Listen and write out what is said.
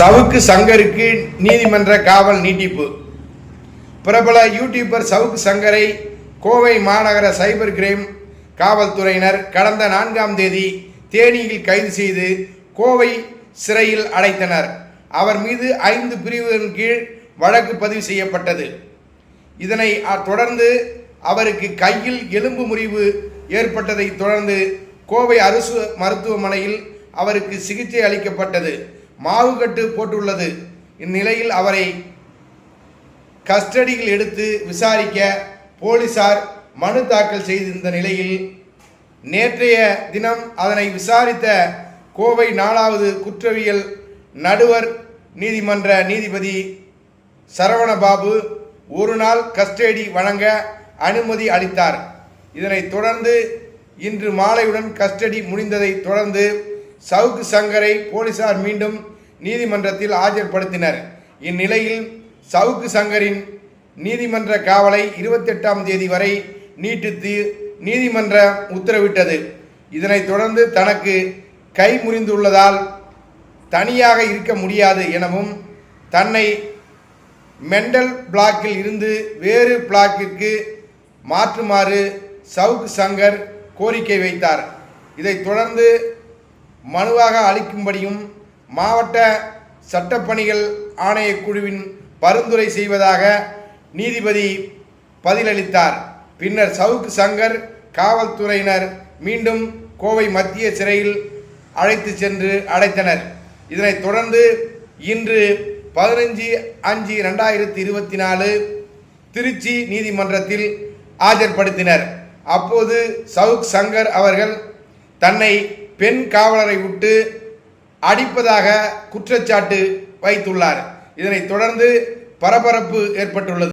சவுக்கு சங்கருக்கு நீதிமன்ற காவல் நீட்டிப்பு. பிரபல யூடியூபர் சவுக்கு சங்கரை கோவை மாநகர சைபர் கிரைம் காவல்துறையினர் கடந்த நான்காம் தேதி தேனியில் கைது செய்து கோவை சிறையில் அடைத்தனர். அவர் மீது ஐந்து பிரிவுகளின் கீழ் வழக்கு பதிவு செய்யப்பட்டது. இதனை தொடர்ந்து அவருக்கு கையில் எலும்பு முறிவு ஏற்பட்டதை தொடர்ந்து கோவை அரசு மருத்துவமனையில் அவருக்கு சிகிச்சை அளிக்கப்பட்டது. மாவுக்கட்டு போட்டுள்ளது. இந்நிலையில் அவரை கஸ்டடியில் எடுத்து விசாரிக்க போலீசார் மனு தாக்கல் செய்திருந்த நிலையில் நேற்றைய தினம் அதனை விசாரித்த கோவை நாலாவது குற்றவியல் நடுவர் நீதிமன்ற நீதிபதி சரவணபாபு ஒரு நாள் கஸ்டடி வழங்க அனுமதி அளித்தார். இதனைத் தொடர்ந்து இன்று மாலையுடன் கஸ்டடி முடிந்ததை தொடர்ந்து சவுக்கு சங்கரை போலீசார் மீண்டும் நீதிமன்றத்தில் ஆஜர்படுத்தினர். இந்நிலையில் சவுக்கு சங்கரின் நீதிமன்ற காவலை இருபத்தெட்டாம் தேதி வரை நீட்டித்து நீதிமன்றம் உத்தரவிட்டது. இதனைத் தொடர்ந்து தனக்கு கை முறிந்துள்ளதால் தனியாக இருக்க முடியாது எனவும் தன்னை மெண்டல் பிளாக்கில் இருந்து வேறு பிளாக்கிற்கு மாற்றுமாறு சவுக் சங்கர் கோரிக்கை வைத்தார். இதைத் தொடர்ந்து மனுவாக அளிக்கும்படியும் மாவட்ட சட்டப்பணிகள் ஆணையக்குழுவின் பரிந்துரை செய்வதாக நீதிபதி பதிலளித்தார். பின்னர் சவுக் சங்கர் காவல்துறையினர் மீண்டும் கோவை மத்திய சிறையில் அழைத்து சென்று அடைத்தனர். இதனைத் தொடர்ந்து இன்று பதினஞ்சு அஞ்சு ரெண்டாயிரத்தி இருபத்தி நாலு திருச்சி நீதிமன்றத்தில் ஆஜர்படுத்தினர். அப்போது சவுக் சங்கர் அவர்கள் தன்னை பெண் காவலரை விட்டு அடிப்பதாக குற்றச்சாட்டு வைத்துள்ளார். இதனைத் தொடர்ந்து பரபரப்பு ஏற்பட்டுள்ளது.